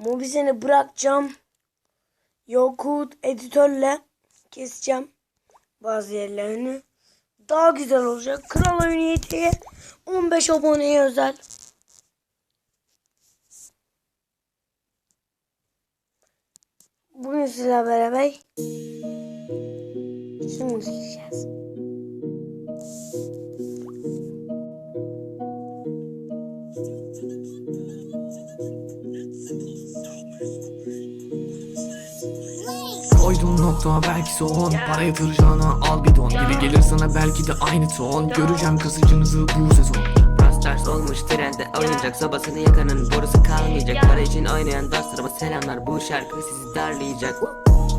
Mobizeni bırakacağım. Yokut editörle keseceğim bazı yerlerini. Daha güzel olacak. Kral Oyunu YT'ye 15 aboneye özel. Bugün sizlerle beraber şimdi gireceğiz. Nokta belki son Para yatıracağına al bidon Gibi gelir sana belki de aynı ton. Göreceğim kasıcınızı bu sezon. Stars olmuş trende. Oynayacak Sobasını yakanın borusu kalmayacak. Para için oynayan dostlarıma selamlar. Bu şarkı sizi darlayacak.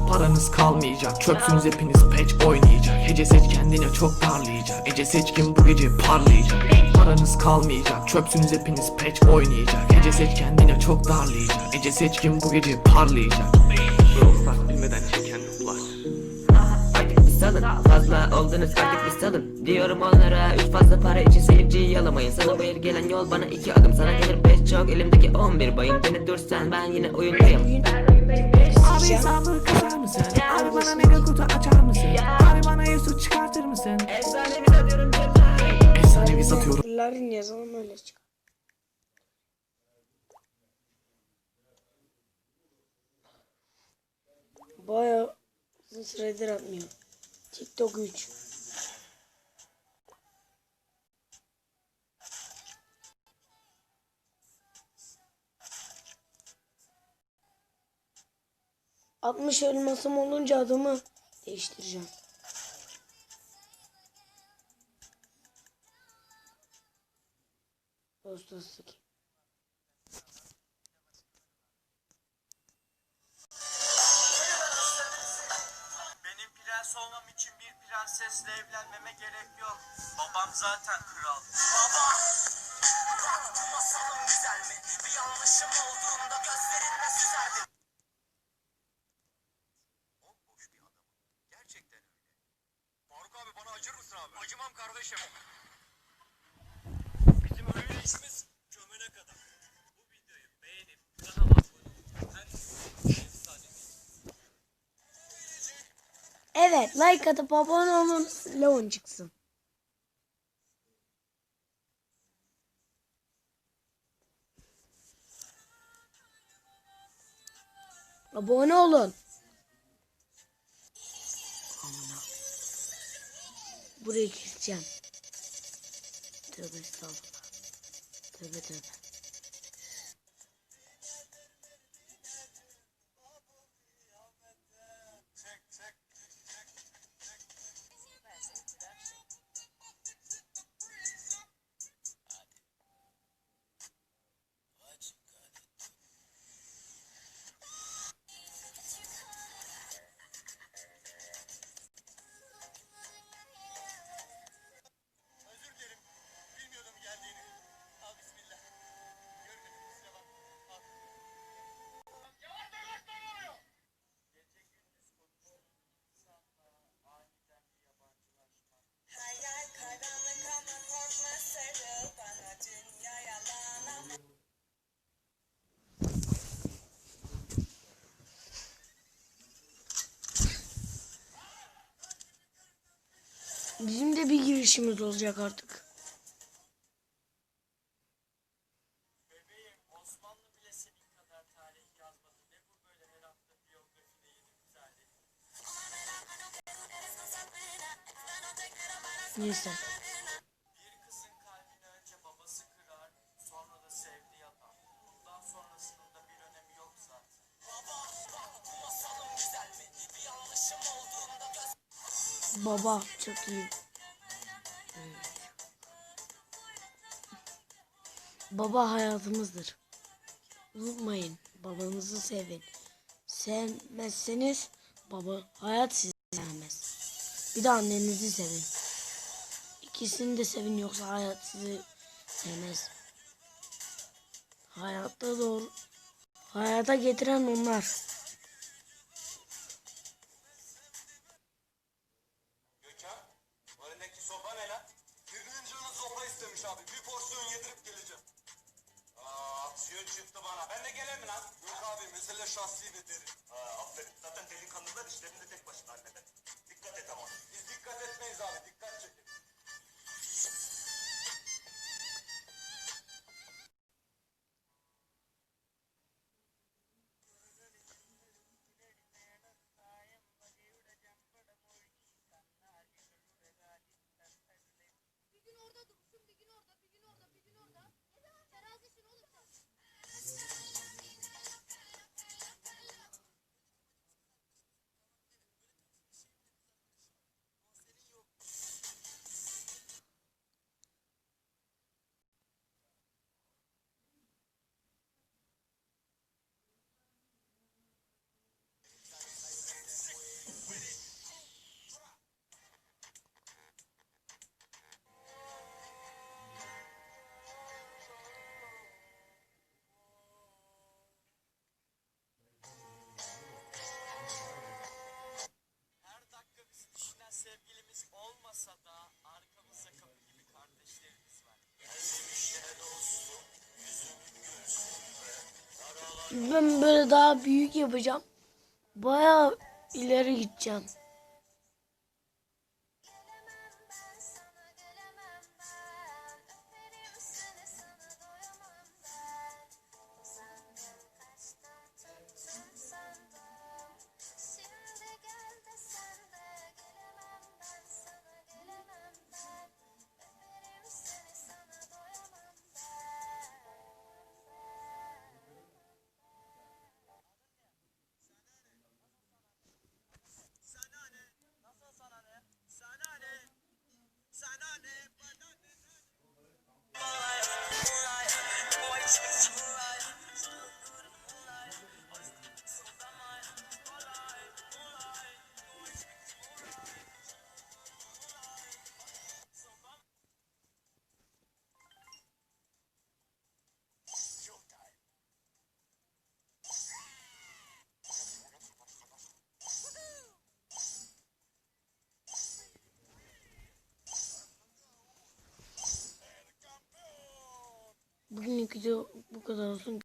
Paranız kalmayacak. Çöpsünüz hepiniz patch oynayacak. Hece seç kendine çok parlayacak. Ece seçkin bu gece parlayacak. Paranız kalmayacak. Çöpsünüz hepiniz patch oynayacak. Hece seç kendine çok darlayacak. Ece seçkin bu gece parlayacak. Stars bilmeden Salın fazla oldunuz artık bir salın Diyorum onlara üç fazla para için seyirciyi yalamayın Sana bayır gelen yol bana iki adım Sana gelir beş çok elimdeki on bir bayım Beni dursan ben yine oyundayım Abi hesabı kasar mısın? Abi bana mega kutu açar mısın? Abi bana Yusuf çıkartır mısın? Efsanevi satıyorum Efsanevi satıyorum Larin yazalım öyle çıkar. Bayağı uzun süredir atmıyorum. TikTok 3. Altmış elmasım olunca adımı değiştireceğim. Ağustos 2. olmam için bir prensesle evlenmeme gerek yok. Babam zaten kral. Baba! Bak bu masalım güzel mi? Bir yanlışım olduğunda gözlerinle süzerdim. Bomboş bir adamım. Gerçekten öyle. Faruk abi bana acır mısın abi? Acımam kardeşim. Bizim öyle işimiz Evet like atıp abone olun. Leon çıksın. Abone olun. Amına. Burayı keseceğim. Tövbe estağfurullah. Tövbe tövbe. Bizim de bir girişimiz olacak artık. Bebeğim. Neyse. Sonrasının da bir önemi yok zaten. Baba, bak bu masalım güzel mi? Bir yanlışım göz... Baba çok iyi. Evet. Baba hayatımızdır. Unutmayın babanızı sevin. Sevmezseniz baba hayat sizi sevmez. Bir de annenizi sevin. İkisini de sevin yoksa hayat sizi sevmez. Hayatta doğru hayata getiren onlar. İstemiş abi. Bir porsiyon yedirip geleceğim. Aa, aksiyon çıktı bana. Ben de geleyim mi lan? Yok abi mesele şahsi ve derin. Ha aferin. Zaten delikanlılar işlerini de tek başına halleder. Dikkat et ama. Biz dikkat etmeyiz abi. Dikkat sevgilimiz olmasa da arkamızda kapı gibi kardeşlerimiz var. Ben böyle daha büyük yapacağım. Bayağı ileri gideceğim. Bugünlük video bu kadar olsun.